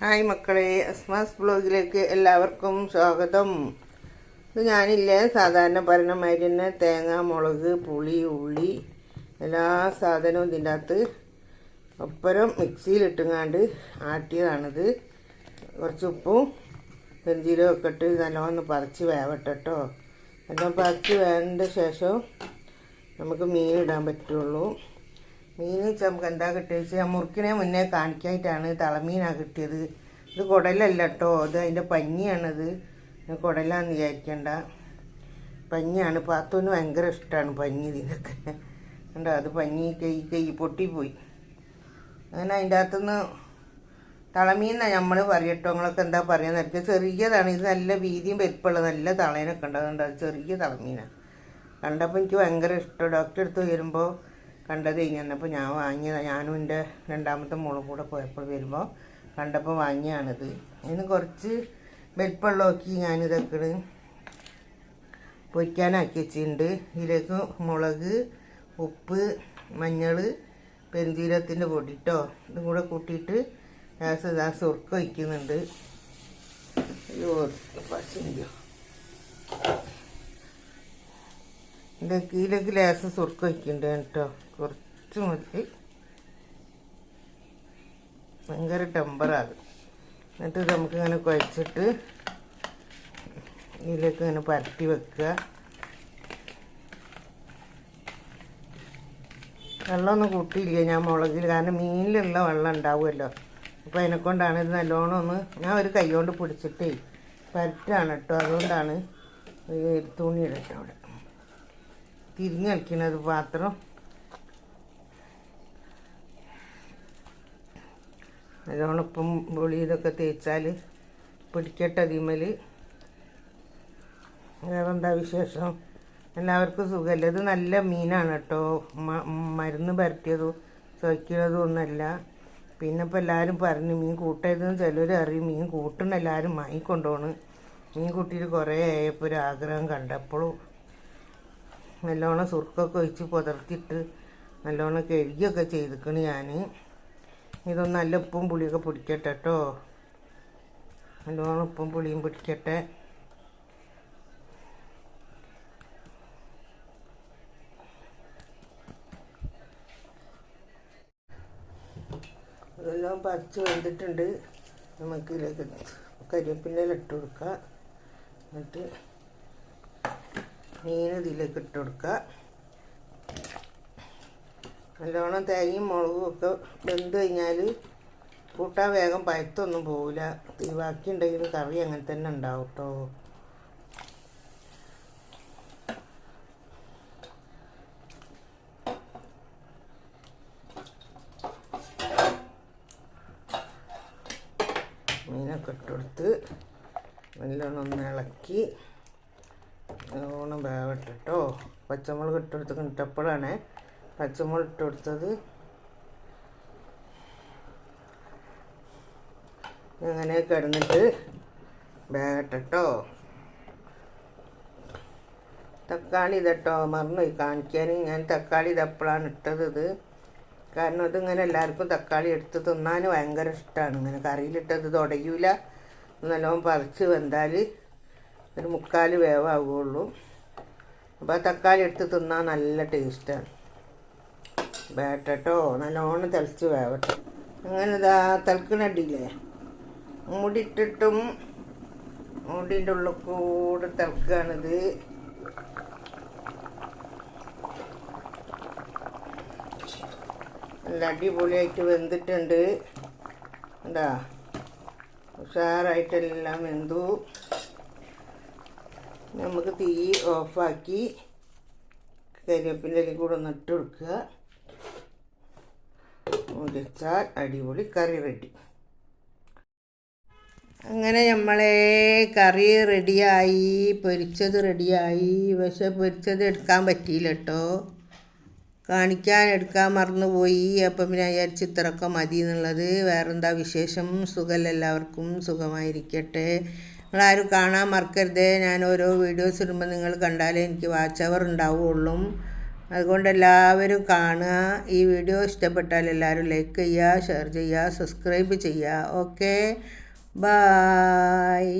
Hi മക്കളെ അസ്മാസ് ബ്ലോഗിലേക്ക് എല്ലാവർക്കും സ്വാഗതം. ഇത് ഞാനില്ലേ സാധാരണ മാതിരി തന്നെ തേങ്ങ മുളക് പുളി ഉള്ളി എല്ലാ സാധനവും ഇതിന്റെ അകത്ത് ഒപ്പരം മിക്സിയിലിട്ടുങ്ങാണ്ട് ആട്ടിയതാണിത്. കുറച്ച് ഉപ്പും ഒക്കെ ഇട്ട് നല്ലോണം പറിച്ച് വേവട്ടോ എല്ലാം പറിച്ച് വേണ്ട ശേഷം നമുക്ക് മീൻ ഇടാൻ പറ്റുള്ളൂ. മീൻ നമുക്ക് എന്താ കിട്ടിയത് വെച്ചാൽ മുറുക്കിനെ മുന്നേ കാണിക്കായിട്ടാണ് തളമീനാണ് കിട്ടിയത്. ഇത് കുടലല്ല കേട്ടോ ഇത് അതിന്റെ പഞ്ഞിയാണിത്. കുടലാന്ന് വിചാരിക്കണ്ട. പഞ്ഞിയാണ്. പാത്തുവിന് ഭയങ്കര ഇഷ്ടമാണ് പഞ്ഞി ഇതിനൊക്കെ. കണ്ടോ? അത് പഞ്ഞി കൈ കൈ പൊട്ടിപ്പോയി. അങ്ങനെ അതിന്റെ അകത്തുനിന്ന് തളമീന്നാണ് നമ്മൾ പറയട്ടോ. നിങ്ങളൊക്കെ എന്താ പറയുക നേരത്തെ ചെറിയതാണ്. ഇത് നല്ല വീതിയും വലിപ്പമുള്ള നല്ല തളേനൊക്കെ ഉണ്ടാകുന്നുണ്ട് അത് ചെറിയ തളമീനാണ് കണ്ടപ്പോൾ എനിക്ക് ഭയങ്കര ഇഷ്ടം. ഡോക്ടറെ അടുത്ത് വരുമ്പോൾ കണ്ടത് കഴിഞ്ഞപ്പോൾ ഞാൻ വാങ്ങിയതാണ് ഞാനും എന്റെ രണ്ടാമത്തെ മോളും കൂടെ പോയപ്പോൾ വരുമ്പോൾ കണ്ടപ്പോൾ വാങ്ങിയാണിത്. ഇതിന് കുറച്ച് വലിപ്പമുള്ള നോക്കി ഞാനിതൊക്കെ പൊരിക്കാനാക്കി വെച്ചിട്ടുണ്ട്. ഇതിലേക്ക് മുളക് ഉപ്പ് മഞ്ഞൾ പെരുന്തീരത്തിന്റെ പൊടിട്ടോ ഇതും കൂടെ കൂട്ടിയിട്ട് ഗ്യാസ് ഇതാ സുർക്ക വയ്ക്കുന്നുണ്ട് ഇതിലേക്ക് ഇതിലേക്ക് ലേസം സുർക്ക വയ്ക്കുന്നുണ്ട് കേട്ടോ. കുറച്ച് മതി. ഭയങ്കര ടെമ്പറാകും എന്നിട്ട് നമുക്ക് ഇങ്ങനെ കുഴച്ചിട്ട് ഇതിലേക്ക് ഇങ്ങനെ പരത്തി വെക്കുക. വെള്ളമൊന്നും കൂട്ടിയില്ല? ഞാൻ മുളകിൽ കാരണം മീനിലുള്ള വെള്ളം ഉണ്ടാവുമല്ലോ. അപ്പോൾ അതിനെക്കൊണ്ടാണ് ഇത് നല്ലോണം ഒന്ന് ഞാൻ ഒരു കൈ കൊണ്ട് പിടിച്ചിട്ടേ പരറ്റാണ് കേട്ടോ. അതുകൊണ്ടാണ് തുണി ഇടട്ടോ അവിടെ. തിരിഞ്ഞ് കളിക്കണത് പാത്രം. നല്ലോണം പുളി ഇതൊക്കെ തേച്ചാൽ പിടിക്കട്ടെ അതിമൽ വേറെന്താ വിശേഷം? എല്ലാവർക്കും സുഖമല്ല ഇത് നല്ല മീനാണ് കേട്ടോ. മരുന്ന് പരട്ടിയതും ചൊയ്ക്കുന്നതും ഒന്നല്ല. പിന്നെ ഇപ്പോൾ എല്ലാവരും പറഞ്ഞു മീൻ കൂട്ടരുതെന്ന് ചിലർ അറിയും. മീൻ കൂട്ടണ എല്ലാവരും വാങ്ങിക്കൊണ്ടുപോണ് മീൻ കൂട്ടിയിട്ട് കുറേ ആയപ്പോൾ ഒരു ആഗ്രഹം കണ്ടപ്പോഴും നല്ലോണം സുർക്കൊക്കെ ഒഴിച്ച് പുതർത്തിയിട്ട് നല്ലോണം കഴുകിയൊക്കെ ചെയ്തിക്കണ് ഞാൻ ഇതൊന്ന് നല്ല ഉപ്പും പുളിയൊക്കെ പിടിക്കട്ടെ കേട്ടോ. നല്ലോണം ഉപ്പും പുളിയും പിടിക്കട്ടെ. ഇതെല്ലാം പറിച്ച് വെന്തിട്ടുണ്ട്. നമുക്ക് ഇതിലേക്ക് കരിവേപ്പിന്റെ ഇട്ട് കൊടുക്കുക എന്നിട്ട് മീൻ ഇതിലേക്ക് ഇട്ട് കൊടുക്കുക നല്ലോണം തേങ്ങയും മുളകും ഒക്കെ വെന്ത് കഴിഞ്ഞാൽ കൂട്ടാൻ വേഗം പഴുത്തൊന്നും പോവില്ല തീ ഉണ്ടെങ്കിൽ കറി അങ്ങനെ തന്നെ ഉണ്ടാവും കേട്ടോ മീനൊക്കെ ഇട്ടെടുത്ത് നല്ലോണം ഒന്ന് ഇളക്കി നല്ലോണം വേവട്ടെ പച്ചമുളക് ഇട്ടെടുത്ത് കിട്ടപ്പോഴാണ് പച്ചമുളക് ഇട്ടെടുത്തത് അങ്ങനെ കിടന്നിട്ട് വേകട്ടെ കേട്ടോ തക്കാളി ഇതട്ടോ മറന്നുപോയി കാണിക്കാൻ. ഞാൻ തക്കാളി ഇതെപ്പോഴാണ് ഇട്ടത് ഇത്? കാരണം ഇതിങ്ങനെ എല്ലാവർക്കും തക്കാളി എടുത്ത് തിന്നാൻ ഭയങ്കര ഇഷ്ടമാണ് ഇങ്ങനെ കറിയിലിട്ടത് തുടയൂല നല്ലോണം പറിച്ച് വെന്താൽ ഒരു മുക്കാൽ വേവാകുള്ളൂ അപ്പോൾ ആ തക്കാളി എടുത്ത് തിന്നാൻ നല്ല ടേസ്റ്റാണ്. വേട്ടട്ടോ. നല്ലോണം തിളച്ച് വേവട്ടെ. അങ്ങനെ ഇതാ തിളക്കണടിയില്ലേ മുടിയിട്ടിട്ടും മുടിന്റെ ഉള്ളിൽ കൂടെ തിളക്കുകയാണിത് നല്ല അടിപൊളിയായിട്ട് വെന്തിട്ടുണ്ട്. എന്താ? ഉഷാറായിട്ടെല്ലാം വെന്തു. നമുക്ക് തീ ഓഫാക്കി കരിവേപ്പിന്റെ കൂടെ ഒന്ന് ഇട്ട് കൊടുക്കുക. മുരിച്ചാൽ അടിപൊളി കറി റെഡി. അങ്ങനെ നമ്മളെ കറി റെഡിയായി പൊരിച്ചത് റെഡിയായി. പക്ഷെ പൊരിച്ചത് എടുക്കാൻ പറ്റിയില്ല കേട്ടോ. കാണിക്കാൻ എടുക്കാൻ മറന്നുപോയി. അപ്പം പിന്നെ വിചാരിച്ച് ഇത്രയൊക്കെ മതി എന്നുള്ളത്. വേറെന്താ വിശേഷം? സുഖമല്ല എല്ലാവർക്കും? സുഖമായിരിക്കട്ടെ. നിങ്ങളാരും കാണാൻ മറക്കരുത്. ഞാൻ ഓരോ വീഡിയോസ് ഇടുമ്പോൾ നിങ്ങൾ കണ്ടാലേ എനിക്ക് വാച്ച് അവർ ഉണ്ടാവുള്ളൂ. അതുകൊണ്ട് എല്ലാവരും കാണുക. ഈ വീഡിയോ ഇഷ്ടപ്പെട്ടാൽ എല്ലാവരും ലൈക്ക് ചെയ്യുക ഷെയർ ചെയ്യുക സബ്സ്ക്രൈബ് ചെയ്യുക. Okay bye